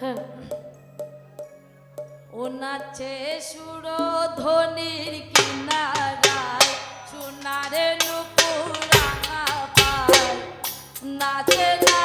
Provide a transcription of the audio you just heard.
হ্যাঁ। ও নাচে সুর ধ্বনির কিনারায় সোনারে নুপুরাঙা পায়। নাচে না